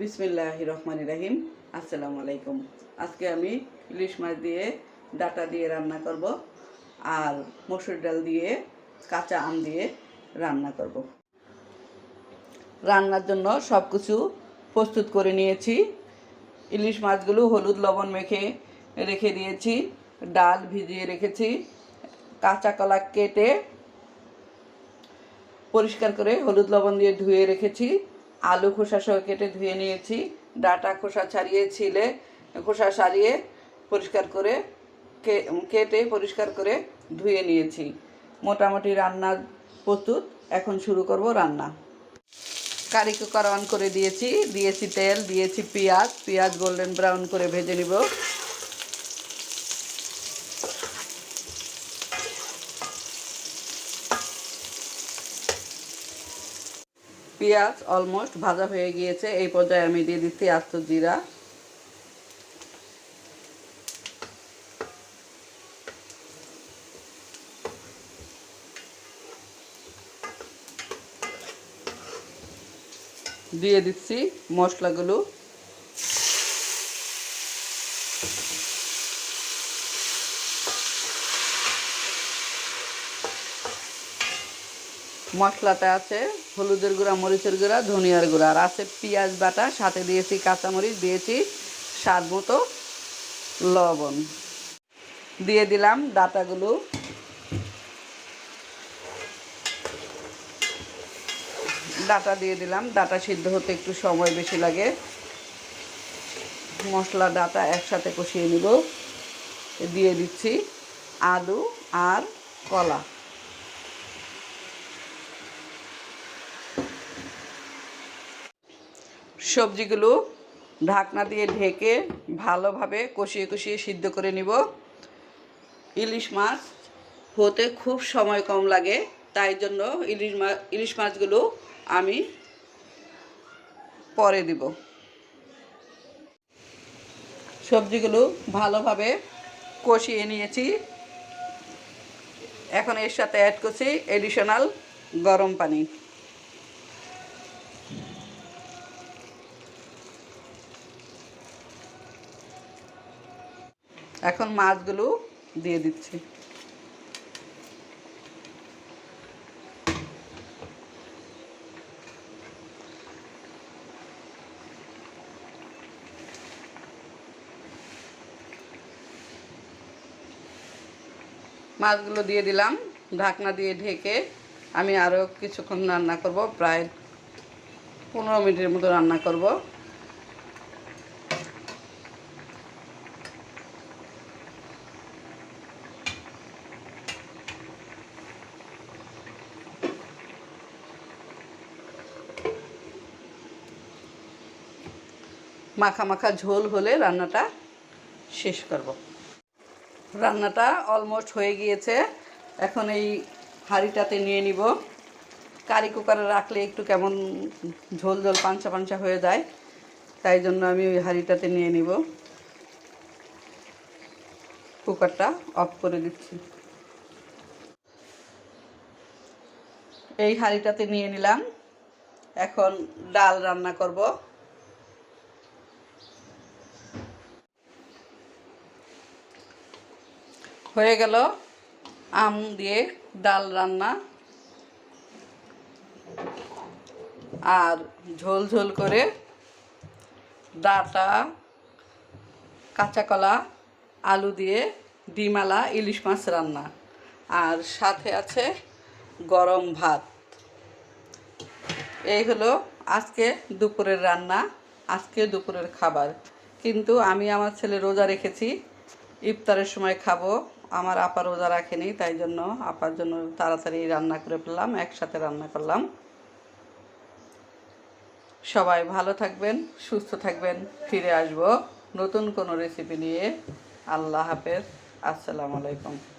বিসমিল্লাহ রহমান রাহিম। আসসালামু আলাইকুম। আজকে আমি ইলিশ মাছ দিয়ে ডাটা দিয়ে রান্না করব আর মসুর ডাল দিয়ে কাঁচা আম দিয়ে রান্না করব। রান্নার জন্য সব কিছু প্রস্তুত করে নিয়েছি। ইলিশ মাছগুলো হলুদ লবণ মেখে রেখে দিয়েছি, ডাল ভিজিয়ে রেখেছি, কাঁচা কলা কেটে পরিষ্কার করে হলুদ লবণ দিয়ে ধুয়ে রেখেছি। আলু খোসা সহ কেটে ধুয়ে নিয়েছি, ডাটা খোসা ছাড়িয়ে ছিলে, খোসা সারিয়ে পরিষ্কার করে কেটে পরিষ্কার করে ধুয়ে নিয়েছি। মোটামুটি রান্না প্রস্তুত, এখন শুরু করব রান্না। কারি কুকার অন করে দিয়েছি দিয়েছি তেল, দিয়েছি পেঁয়াজ পেঁয়াজ গোল্ডেন ব্রাউন করে ভেজে নিব। পেঁয়াজ অলমোস্ট ভাজা হয়ে গিয়েছে। এই পর্যায়ে আমি দিয়ে দিচ্ছি আস্ত জিরা। দিয়ে দিচ্ছি মশলাগুলো। মশলাতে আছে হলুদের গুঁড়া, মরিচের গুঁড়া, ধনিয়ার গুঁড়া। আর আছে পেঁয়াজ বাটা, সাথে দিয়েছি কাঁচামরিচ, দিয়েছি স্বাদ মতো লবণ। দিয়ে দিলাম ডাটাগুলো। ডাটা দিয়ে দিলাম। ডাটা সিদ্ধ হতে একটু সময় বেশি লাগে। মশলা, ডাটা একসাথে কষিয়ে নিব। দিয়ে দিচ্ছি আলু আর কলা। সবজিগুলো ঢাকনা দিয়ে ঢেকে ভালোভাবে কষিয়ে কষিয়ে সিদ্ধ করে নিব। ইলিশ মাছ হতে খুব সময় কম লাগে, তাই জন্য ইলিশ মাছ ইলিশ মাছগুলো আমি পরে দিব। সবজিগুলো ভালোভাবে কষিয়ে নিয়েছি। এখন এর সাথে অ্যাড করছি এডিশনাল গরম পানি। এখন মাছগুলো দিয়ে দিচ্ছি। মাছগুলো দিয়ে দিলাম, ঢাকনা দিয়ে ঢেকে আমি আরও কিছুক্ষণ রান্না করব, প্রায় পনেরো মিনিটের মতো রান্না করব। মাখা মাখা ঝোল হলে রান্নাটা শেষ করব। রান্নাটা অলমোস্ট হয়ে গিয়েছে। এখন এই হাঁড়িটাতে নিয়ে নিব। কারি কুকারে রাখলে একটু কেমন ঝোল ঝোল পাঞ্চা পাঞ্চা হয়ে যায়, তাই জন্য আমি ওই হাঁড়িটাতে নিয়ে নিব। কুকারটা অফ করে দিচ্ছি। এই হাঁড়িটাতে নিয়ে নিলাম। এখন ডাল রান্না করব। হয়ে গেল আম দিয়ে ডাল রান্না। আর ঝোল ঝোল করে ডাটা কাঁচা কলা আলু দিয়ে ডিমালা ইলিশ মাছ রান্না। আর সাথে আছে গরম ভাত। এই হলো আজকে দুপুরের রান্না, আজকে দুপুরের খাবার। কিন্তু আমি আমার ছেলে রোজা রেখেছি, ইফতারের সময় খাব। আমার আপা রোজা রাখেনি, তাই জন্য আপার জন্য তাড়াতাড়ি রান্না করে ফেললাম, একসাথে রান্না করলাম। সবাই ভালো থাকবেন, সুস্থ থাকবেন, ফিরে আসব নতুন কোনো রেসিপি নিয়ে। আল্লাহ হাফেজ, আসসালামু আলাইকুম।